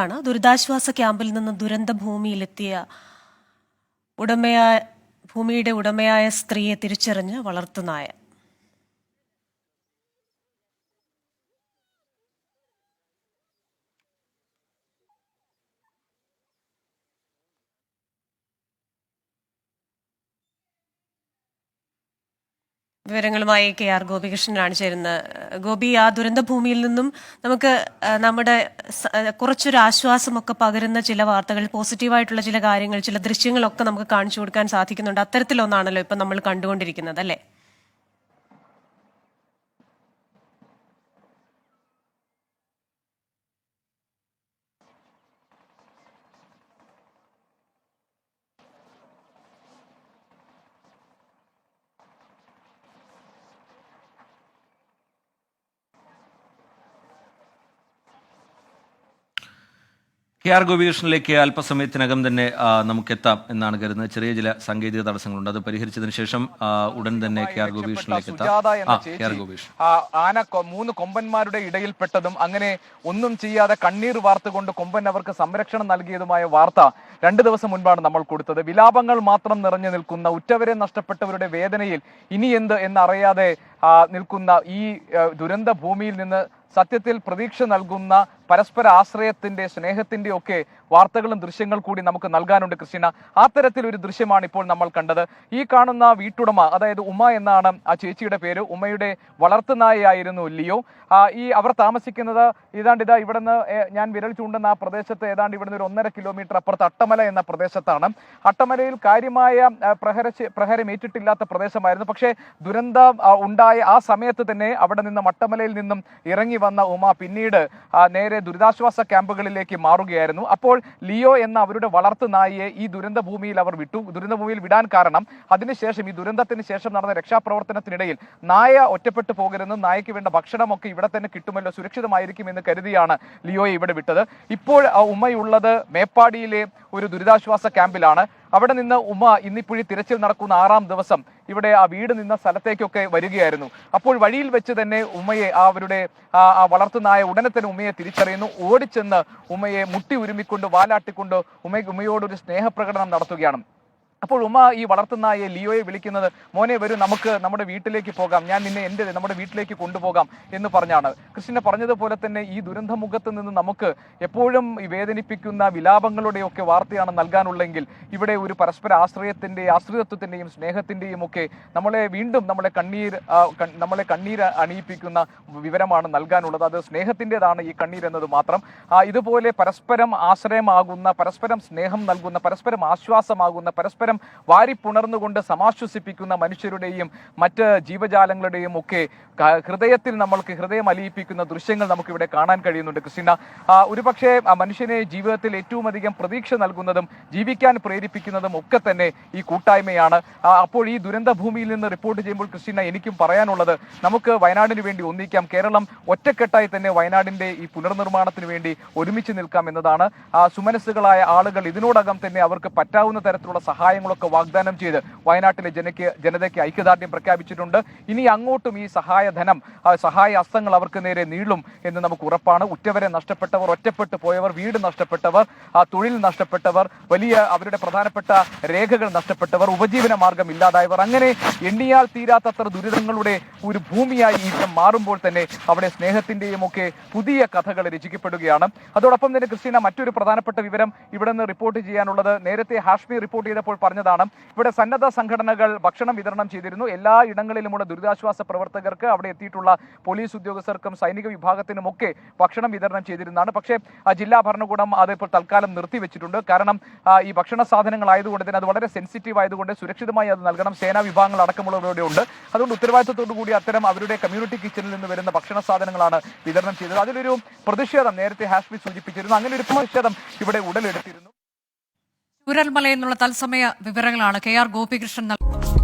ആണ്. ദുരിതാശ്വാസ ക്യാമ്പിൽ നിന്ന് ദുരന്ത ഭൂമിയിലെത്തിയ ഉടമയായ ഭൂമിയുടെ ഉടമയായ സ്ത്രീയെ തിരിച്ചറിഞ്ഞ് വളർത്തുനായ വിവരങ്ങളുമായി കെ ആർ ഗോപികൃഷ്ണനാണ് ചേരുന്നത്. ഗോപി ആ ദുരന്ത ഭൂമിയിൽ നിന്നും നമുക്ക് നമ്മുടെ കുറച്ചൊരു ആശ്വാസമൊക്കെ പകരുന്ന ചില വാർത്തകൾ പോസിറ്റീവായിട്ടുള്ള ചില കാര്യങ്ങൾ ചില ദൃശ്യങ്ങളൊക്കെ നമുക്ക് കാണിച്ചു കൊടുക്കാൻ സാധിക്കുന്നുണ്ട്. അത്തരത്തിലൊന്നാണല്ലോ ഇപ്പം നമ്മൾ കണ്ടുകൊണ്ടിരിക്കുന്നത് അല്ലേ? കെ ആർ ഗോപികൃഷ്ണനിലേക്ക് അല്പസമയത്തിനകം തന്നെ നമുക്ക് നമുക്കെത്താം എന്നാണ് കരുതുന്നത്. ചെറിയ ചില സാങ്കേതിക തടസ്സങ്ങളുണ്ട്. അത് പരിഹരിച്ചതിന് ശേഷം ഉടൻ തന്നെ കെ ആർ ഗോപികൃഷ്ണനിലേക്ക് എത്താം. ആന മൂന്ന് കൊമ്പന്മാരുടെ ഇടയിൽപ്പെട്ടതും അങ്ങനെ ഒന്നും ചെയ്യാതെ കണ്ണീർ വാർത്തുകൊണ്ട് കൊമ്പൻ അവർക്ക് സംരക്ഷണം നൽകിയതുമായ വാർത്ത രണ്ടു ദിവസം മുൻപാണ് നമ്മൾ കൊടുത്തത്. വിലാപങ്ങൾ മാത്രം നിറഞ്ഞു നിൽക്കുന്ന ഉറ്റവരെ നഷ്ടപ്പെട്ടവരുടെ വേദനയിൽ ഇനി എന്ത് എന്നറിയാതെ നിൽക്കുന്ന ഈ ദുരന്ത ഭൂമിയിൽ നിന്ന് സത്യത്തിൽ പ്രതീക്ഷ നൽകുന്ന പരസ്പര ആശ്രയത്തിന്റെ സ്നേഹത്തിന്റെ ഒക്കെ വാർത്തകളും ദൃശ്യങ്ങൾ കൂടി നമുക്ക് നൽകാനുണ്ട് കൃഷ്ണ. ആ തരത്തിൽ ഒരു ദൃശ്യമാണ് ഇപ്പോൾ നമ്മൾ കണ്ടത്. ഈ കാണുന്ന വീട്ടുടമ അതായത് ഉമ്മ എന്നാണ് ആ ചേച്ചിയുടെ പേര്. ഉമ്മയുടെ വളർത്തുനായയായിരുന്നു ലിയോ. ഈ അവർ താമസിക്കുന്നത് ഏതാണ്ട് ഇതാ ഇവിടുന്ന് ഞാൻ വിരൽ ചൂണ്ടുന്ന ആ പ്രദേശത്ത് ഏതാണ്ട് ഇവിടുന്ന് ഒരു ഒന്നര കിലോമീറ്റർ അപ്പുറത്ത് അട്ടമല എന്ന പ്രദേശത്താണ്. അട്ടമലയിൽ കാര്യമായ പ്രഹര പ്രഹരം ഏറ്റിട്ടില്ലാത്ത പ്രദേശമായിരുന്നു. പക്ഷേ ദുരന്തം ഉണ്ടായ ആ സമയത്ത് തന്നെ അവിടെ നിന്നും അട്ടമലയിൽ നിന്നും ഇറങ്ങി വന്ന ഉമ പിന്നീട് നേരെ ദുരിതാശ്വാസ ക്യാമ്പുകളിലേക്ക് മാറുകയായിരുന്നു. അപ്പോൾ ലിയോ എന്ന അവരുടെ വളർത്തു നായിയെ ഈ ദുരന്ത ഭൂമിയിൽ അവർ വിട്ടു. ദുരന്ത ഭൂമിയിൽ വിടാൻ കാരണം അതിനുശേഷം ഈ ദുരന്തത്തിന് ശേഷം നടന്ന രക്ഷാപ്രവർത്തനത്തിനിടയിൽ നായ ഒറ്റപ്പെട്ടു പോകരുതെന്നും നായയ്ക്ക് വേണ്ട ഭക്ഷണമൊക്കെ ഇവിടെ തന്നെ കിട്ടുമല്ലോ സുരക്ഷിതമായിരിക്കും എന്ന് കരുതിയാണ് ലിയോയെ ഇവിടെ വിട്ടത്. ഇപ്പോൾ ഉമ്മയുള്ളത് മേപ്പാടിയിലെ ഒരു ദുരിതാശ്വാസ ക്യാമ്പിലാണ്. അവിടെ നിന്ന് ഉമ്മ ഇന്നിപ്പോഴി തിരച്ചിൽ നടക്കുന്ന ആറാം ദിവസം ഇവിടെ ആ വീട് നിന്ന സ്ഥലത്തേക്കൊക്കെ വരികയായിരുന്നു. അപ്പോൾ വഴിയിൽ വെച്ച് തന്നെ ഉമ്മയെ ആ അവരുടെ ആ വളർത്തുനായ ഉടനെ തന്നെ ഉമ്മയെ തിരിച്ചറിയുന്നു. ഓടിച്ചെന്ന് ഉമ്മയെ മുട്ടി ഉരുമിക്കൊണ്ട് വാലാട്ടിക്കൊണ്ട് ഉമ്മ ഉമ്മയോടൊരു സ്നേഹപ്രകടനം നടത്തുകയാണ്. അപ്പോൾ ഉമ്മ ഈ വളർത്തുന്നായ ലിയോയെ വിളിക്കുന്നത് മോനെ വരൂ നമുക്ക് നമ്മുടെ വീട്ടിലേക്ക് പോകാം. ഞാൻ നിന്നെ എന്റെ നമ്മുടെ വീട്ടിലേക്ക് കൊണ്ടുപോകാം എന്ന് പറഞ്ഞാണ്. കൃഷ്ണനെ പറഞ്ഞതുപോലെ തന്നെ ഈ ദുരന്തമുഖത്ത് നിന്ന് നമുക്ക് എപ്പോഴും വേദനിപ്പിക്കുന്ന വിലാപങ്ങളുടെയൊക്കെ വാർത്തയാണ് നൽകാനുള്ളെങ്കിൽ ഇവിടെ ഒരു പരസ്പര ആശ്രയത്തിന്റെ ആശ്രിതത്വത്തിന്റെയും സ്നേഹത്തിന്റെയും ഒക്കെ നമ്മളെ വീണ്ടും നമ്മളെ കണ്ണീർ നമ്മളെ കണ്ണീർ അണിയിപ്പിക്കുന്ന വിവരമാണ് നൽകാനുള്ളത്. അത് സ്നേഹത്തിന്റെതാണ് ഈ കണ്ണീർ എന്നത് മാത്രം. ഇതുപോലെ പരസ്പരം ആശ്രയമാകുന്ന പരസ്പരം സ്നേഹം നൽകുന്ന പരസ്പരം ആശ്വാസമാകുന്ന പരസ്പരം വാരിപ്പുണർന്നുകൊണ്ട് സമാശ്വസിപ്പിക്കുന്ന മനുഷ്യരുടെയും മറ്റ് ജീവജാലങ്ങളുടെയും ഒക്കെ ഹൃദയത്തിൽ നമ്മൾക്ക് ഹൃദയം അലിയിപ്പിക്കുന്ന ദൃശ്യങ്ങൾ നമുക്കിവിടെ കാണാൻ കഴിയുന്നുണ്ട് ക്രിസ്റ്റിന. ഒരുപക്ഷെ മനുഷ്യനെ ജീവിതത്തിൽ ഏറ്റവും അധികം പ്രതീക്ഷ നൽകുന്നതും ജീവിക്കാൻ പ്രേരിപ്പിക്കുന്നതും ഒക്കെ തന്നെ ഈ കൂട്ടായ്മയാണ്. അപ്പോൾ ഈ ദുരന്ത ഭൂമിയിൽ നിന്ന് റിപ്പോർട്ട് ചെയ്യുമ്പോൾ ക്രിസ്റ്റിന എനിക്കും പറയാനുള്ളത് നമുക്ക് വയനാടിന് വേണ്ടി ഒന്നിക്കാം. കേരളം ഒറ്റക്കെട്ടായി തന്നെ വയനാടിന്റെ ഈ പുനർനിർമ്മാണത്തിന് വേണ്ടി ഒരുമിച്ച് നിൽക്കാം എന്നതാണ്. സുമനസ്സുകളായ ആളുകൾ ഇതിനോടകം തന്നെ അവർക്ക് പറ്റാവുന്ന തരത്തിലുള്ള സഹായങ്ങളൊക്കെ വാഗ്ദാനം ചെയ്ത് വയനാട്ടിലെ ജനയ്ക്ക് ജനതയ്ക്ക് ഐക്യദാർഢ്യം പ്രഖ്യാപിച്ചിട്ടുണ്ട്. ഇനി അങ്ങോട്ടും ഈ സഹായധനം സഹായ അസ്തങ്ങൾ അവർക്ക് നേരെ നീളും എന്ന് നമുക്ക് ഉറപ്പാണ്. ഉറ്റവരെ നഷ്ടപ്പെട്ടവർ ഒറ്റപ്പെട്ടു പോയവർ വീട് നഷ്ടപ്പെട്ടവർ തൊഴിൽ നഷ്ടപ്പെട്ടവർ വലിയ അവരുടെ പ്രധാനപ്പെട്ട രേഖകൾ നഷ്ടപ്പെട്ടവർ ഉപജീവന മാർഗം ഇല്ലാതായവർ. അങ്ങനെ എണ്ണിയാൽ തീരാത്തത്ര ദുരിതങ്ങളുടെ ഒരു ഭൂമിയായി ഇത് മാറുമ്പോൾ തന്നെ അവിടെ സ്നേഹത്തിന്റെയും ഒക്കെ പുതിയ കഥകൾ രചിക്കപ്പെടുകയാണ്. അതോടൊപ്പം തന്നെ ക്രിസ്റ്റീന മറ്റൊരു പ്രധാനപ്പെട്ട വിവരം ഇവിടെ നിന്ന് റിപ്പോർട്ട് ചെയ്യാനുള്ളത് നേരത്തെ ഹാഷ്മി റിപ്പോർട്ട് ചെയ്തപ്പോൾ പറഞ്ഞതാണ്. ഇവിടെ സന്നദ്ധ സംഘടനകൾ ഭക്ഷണം വിതരണം ചെയ്തിരുന്നു. എല്ലാ ഇടങ്ങളിലുമുള്ള ദുരിതാശ്വാസ പ്രവർത്തകർക്ക് അവിടെ എത്തിയിട്ടുള്ള പോലീസ് ഉദ്യോഗസ്ഥർക്കും സൈനിക വിഭാഗത്തിനും ഒക്കെ ഭക്ഷണം വിതരണം ചെയ്തിരുന്നതാണ്. പക്ഷേ ജില്ലാ ഭരണകൂടം അതിപ്പോൾ തൽക്കാലം നിർത്തിവെച്ചിട്ടുണ്ട്. കാരണം ഈ ഭക്ഷണ സാധനങ്ങൾ ആയതുകൊണ്ട് തന്നെ അത് വളരെ സെൻസിറ്റീവ് ആയതുകൊണ്ട് സുരക്ഷിതമായി അത് നൽകണം. സേനാ വിഭാഗങ്ങൾ അടക്കമുള്ളവരുടെ ഉണ്ട്. അതുകൊണ്ട് ഉത്തരവാദിത്തത്തോടു കൂടി അത്തരം അവരുടെ കമ്മ്യൂണിറ്റി കിച്ചണിൽ നിന്ന് വരുന്ന ഭക്ഷണ സാധനങ്ങളാണ് വിതരണം ചെയ്തത്. അതിലൊരു പ്രതിഷേധം നേരത്തെ ഹാഷ്മി സൂചിപ്പിച്ചിരുന്നു. അങ്ങനെ ഒരു പ്രതിഷേധം ഇവിടെ ഉടലെടുത്തിരുന്നു. ചൂരൽമലയിൽ നിന്നുള്ള തത്സമയ വിവരങ്ങളാണ് കെ ആർ ഗോപികൃഷ്ണൻ നൽകുന്നത്.